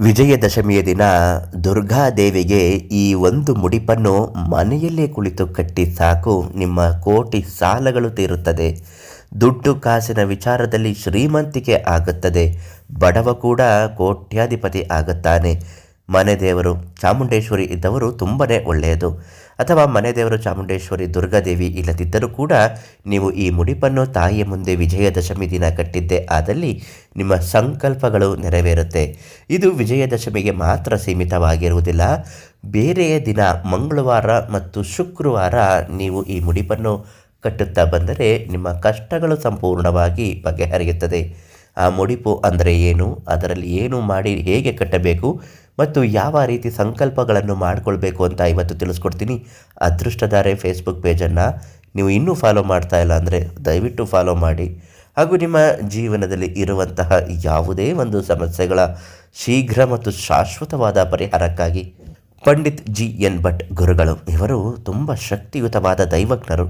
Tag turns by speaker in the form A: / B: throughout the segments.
A: ವಿಜಯದಶಮಿಯ ದಿನ ದುರ್ಗಾದೇವಿಗೆ ಈ ಒಂದು ಮುಡಿಪನ್ನು ಮನೆಯಲ್ಲೇ ಕುಳಿತು ಕಟ್ಟಿ ಸಾಕು. ನಿಮ್ಮ ಕೋಟಿ ಸಾಲಗಳು ತೀರುತ್ತದೆ. ದುಡ್ಡು ಕಾಸಿನ ವಿಚಾರದಲ್ಲಿ ಶ್ರೀಮಂತಿಕೆ ಆಗುತ್ತದೆ. ಬಡವ ಕೂಡ ಕೋಟ್ಯಾಧಿಪತಿ ಆಗುತ್ತಾನೆ. ಮನೆ ದೇವರು ಚಾಮುಂಡೇಶ್ವರಿ ಇದ್ದವರು ತುಂಬಾ ಒಳ್ಳೆಯದು. ಅಥವಾ ಮನೆ ದೇವರು ಚಾಮುಂಡೇಶ್ವರಿ ದುರ್ಗಾದೇವಿ ಇಲ್ಲದಿದ್ದರೂ ಕೂಡ ನೀವು ಈ ಮುಡಿಪನ್ನು ತಾಯಿಯ ಮುಂದೆ ವಿಜಯದಶಮಿ ದಿನ ಕಟ್ಟಿದ್ದೆ ಆದಲ್ಲಿ ನಿಮ್ಮ ಸಂಕಲ್ಪಗಳು ನೆರವೇರುತ್ತೆ. ಇದು ವಿಜಯದಶಮಿಗೆ ಮಾತ್ರ ಸೀಮಿತವಾಗಿರುವುದಿಲ್ಲ. ಬೇರೆಯ ದಿನ ಮಂಗಳವಾರ ಮತ್ತು ಶುಕ್ರವಾರ ನೀವು ಈ ಮುಡಿಪನ್ನು ಕಟ್ಟುತ್ತಾ ಬಂದರೆ ನಿಮ್ಮ ಕಷ್ಟಗಳು ಸಂಪೂರ್ಣವಾಗಿ ಬಗೆಹರಿಯುತ್ತದೆ. ಆ ಮುಡಿಪು ಅಂದರೆ ಏನು? ಅದರಲ್ಲಿ ಏನು ಮಾಡಿ ಹೇಗೆ ಕಟ್ಟಬೇಕು? ಮತ್ತು ಯಾವ ರೀತಿ ಸಂಕಲ್ಪಗಳನ್ನು ಮಾಡಿಕೊಳ್ಬೇಕು ಅಂತ ಇವತ್ತು ತಿಳಿಸ್ಕೊಡ್ತೀನಿ. ಅದೃಷ್ಟಧಾರೆ ಫೇಸ್ಬುಕ್ ಪೇಜನ್ನು ನೀವು ಇನ್ನೂ ಫಾಲೋ ಮಾಡ್ತಾ ಇಲ್ಲ ಅಂದರೆ ದಯವಿಟ್ಟು ಫಾಲೋ ಮಾಡಿ. ಹಾಗೂ ನಿಮ್ಮ ಜೀವನದಲ್ಲಿ ಇರುವಂತಹ ಯಾವುದೇ ಒಂದು ಸಮಸ್ಯೆಗಳ ಶೀಘ್ರ ಮತ್ತು ಶಾಶ್ವತವಾದ ಪರಿಹಾರಕ್ಕಾಗಿ ಪಂಡಿತ್ ಜಿ ಎನ್ ಭಟ್ ಗುರುಗಳು, ಇವರು ತುಂಬ ಶಕ್ತಿಯುತವಾದ ದೈವಜ್ಞರು.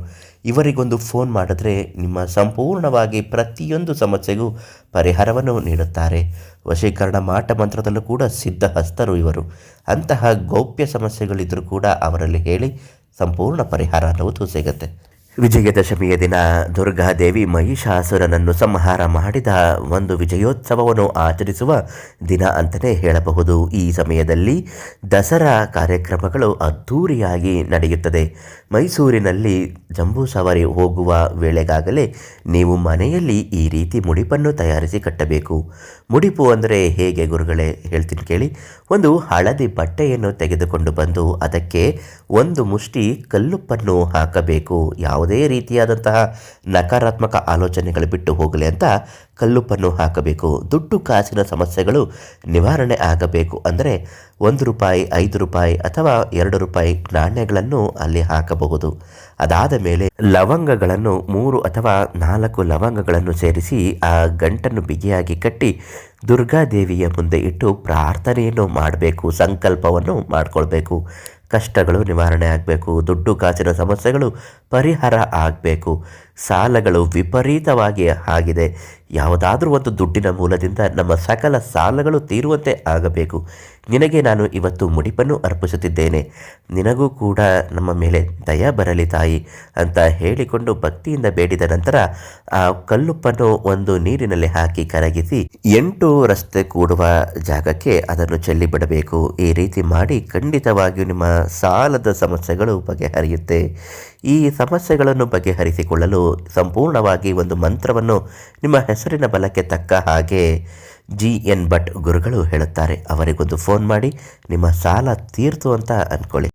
A: ಇವರಿಗೊಂದು ಫೋನ್ ಮಾಡಿದ್ರೆ ನಿಮ್ಮ ಸಂಪೂರ್ಣವಾಗಿ ಪ್ರತಿಯೊಂದು ಸಮಸ್ಯೆಗೂ ಪರಿಹಾರವನ್ನು ನೀಡುತ್ತಾರೆ. ವಶೀಕರಣ ಮಾಟ ಮಂತ್ರದಲ್ಲೂ ಕೂಡ ಸಿದ್ಧಹಸ್ತರು ಇವರು. ಅಂತಹ ಗೌಪ್ಯ ಸಮಸ್ಯೆಗಳಿದ್ದರೂ ಕೂಡ ಅವರಲ್ಲಿ ಹೇಳಿ ಸಂಪೂರ್ಣ ಪರಿಹಾರ ಅನ್ನುವುದು ಸಿಗುತ್ತೆ. ವಿಜಯದಶಮಿಯ ದಿನ ದುರ್ಗಾದೇವಿ ಮಹಿಷಾಸುರನನ್ನು ಸಂಹಾರ ಮಾಡಿದ ಒಂದು ವಿಜಯೋತ್ಸವವನ್ನು ಆಚರಿಸುವ ದಿನ ಅಂತಲೇ ಹೇಳಬಹುದು. ಈ ಸಮಯದಲ್ಲಿ ದಸರಾ ಕಾರ್ಯಕ್ರಮಗಳು ಅದ್ಧೂರಿಯಾಗಿ ನಡೆಯುತ್ತದೆ. ಮೈಸೂರಿನಲ್ಲಿ ಜಂಬೂ ಸವಾರಿ ಹೋಗುವ ವೇಳೆಗಾಗಲೇ ನೀವು ಮನೆಯಲ್ಲಿ ಈ ರೀತಿ ಮುಡಿಪನ್ನು ತಯಾರಿಸಿ ಕಟ್ಟಬೇಕು. ಮುಡಿಪು ಅಂದರೆ ಹೇಗೆ ಗುರುಗಳೇ? ಹೇಳ್ತೀನಿ ಕೇಳಿ. ಒಂದು ಹಳದಿ ಬಟ್ಟೆಯನ್ನು ತೆಗೆದುಕೊಂಡು ಬಂದು ಅದಕ್ಕೆ ಒಂದು ಮುಷ್ಟಿ ಕಲ್ಲುಪ್ಪನ್ನು ಹಾಕಬೇಕು. ಯಾವುದೇ ರೀತಿಯಾದಂತಹ ನಕಾರಾತ್ಮಕ ಆಲೋಚನೆಗಳು ಬಿಟ್ಟು ಹೋಗಲಿ ಅಂತ ಕಲ್ಲುಪ್ಪನ್ನು ಹಾಕಬೇಕು. ದುಡ್ಡು ಕಾಸಿನ ಸಮಸ್ಯೆಗಳು ನಿವಾರಣೆ ಆಗಬೇಕು ಅಂದರೆ ಒಂದು ರೂಪಾಯಿ, ಐದು ರೂಪಾಯಿ ಅಥವಾ ಎರಡು ರೂಪಾಯಿ ನಾಣ್ಯಗಳನ್ನು ಅಲ್ಲಿ ಹಾಕಬಹುದು. ಅದಾದ ಮೇಲೆ ಲವಂಗಗಳನ್ನು ಮೂರು ಅಥವಾ ನಾಲ್ಕು ಲವಂಗಗಳನ್ನು ಸೇರಿಸಿ ಆ ಗಂಟನ್ನು ಬಿಗಿಯಾಗಿ ಕಟ್ಟಿ ದುರ್ಗಾದೇವಿಯ ಮುಂದೆ ಇಟ್ಟು ಪ್ರಾರ್ಥನೆಯನ್ನು ಮಾಡಬೇಕು, ಸಂಕಲ್ಪವನ್ನು ಮಾಡಿಕೊಳ್ಬೇಕು. ಕಷ್ಟಗಳು ನಿವಾರಣೆ ಆಗಬೇಕು, ದುಡ್ಡು ಕಾಸಿನ ಸಮಸ್ಯೆಗಳು ಪರಿಹಾರ ಆಗಬೇಕು. ಸಾಲಗಳು ವಿಪರೀತವಾಗಿ ಆಗಿದೆ. ಯಾವುದಾದ್ರೂ ಒಂದು ದುಡ್ಡಿನ ಮೂಲದಿಂದ ನಮ್ಮ ಸಕಲ ಸಾಲಗಳು ತೀರುವಂತೆ ಆಗಬೇಕು. ನಿನಗೆ ನಾನು ಇವತ್ತು ಮುಡಿಪನ್ನು ಅರ್ಪಿಸುತ್ತಿದ್ದೇನೆ. ನಿನಗೂ ಕೂಡ ನಮ್ಮ ಮೇಲೆ ದಯ ಬರಲಿ ತಾಯಿ ಅಂತ ಹೇಳಿಕೊಂಡು ಭಕ್ತಿಯಿಂದ ಬೇಡಿದ ನಂತರ ಆ ಕಲ್ಲುಪ್ಪನ್ನು ಒಂದು ನೀರಿನಲ್ಲಿ ಹಾಕಿ ಕರಗಿಸಿ ಎಂಟು ರಸ್ತೆ ಕೂಡುವ ಜಾಗಕ್ಕೆ ಅದನ್ನು ಚೆಲ್ಲಿ ಬಿಡಬೇಕು. ಈ ರೀತಿ ಮಾಡಿ ಖಂಡಿತವಾಗಿಯೂ ನಿಮ್ಮ ಸಾಲದ ಸಮಸ್ಯೆಗಳು ಬಗೆಹರಿಯುತ್ತೆ. ಈ ಸಮಸ್ಯೆಗಳನ್ನು ಬಗೆಹರಿಸಿಕೊಳ್ಳಲು ಸಂಪೂರ್ಣವಾಗಿ ಒಂದು ಮಂತ್ರವನ್ನು ನಿಮ್ಮ ಹೆಸರಿನ ಬಲಕ್ಕೆ ತಕ್ಕ ಹಾಗೆ ಜಿ ಎನ್ ಭಟ್ ಗುರುಗಳು ಹೇಳುತ್ತಾರೆ. ಅವರಿಗೊಂದು ಫೋನ್ ಮಾಡಿ, ನಿಮ್ಮ ಸಾಲ ತೀರ್ತು ಅಂತ ಅಂದ್ಕೊಳ್ಳಿ.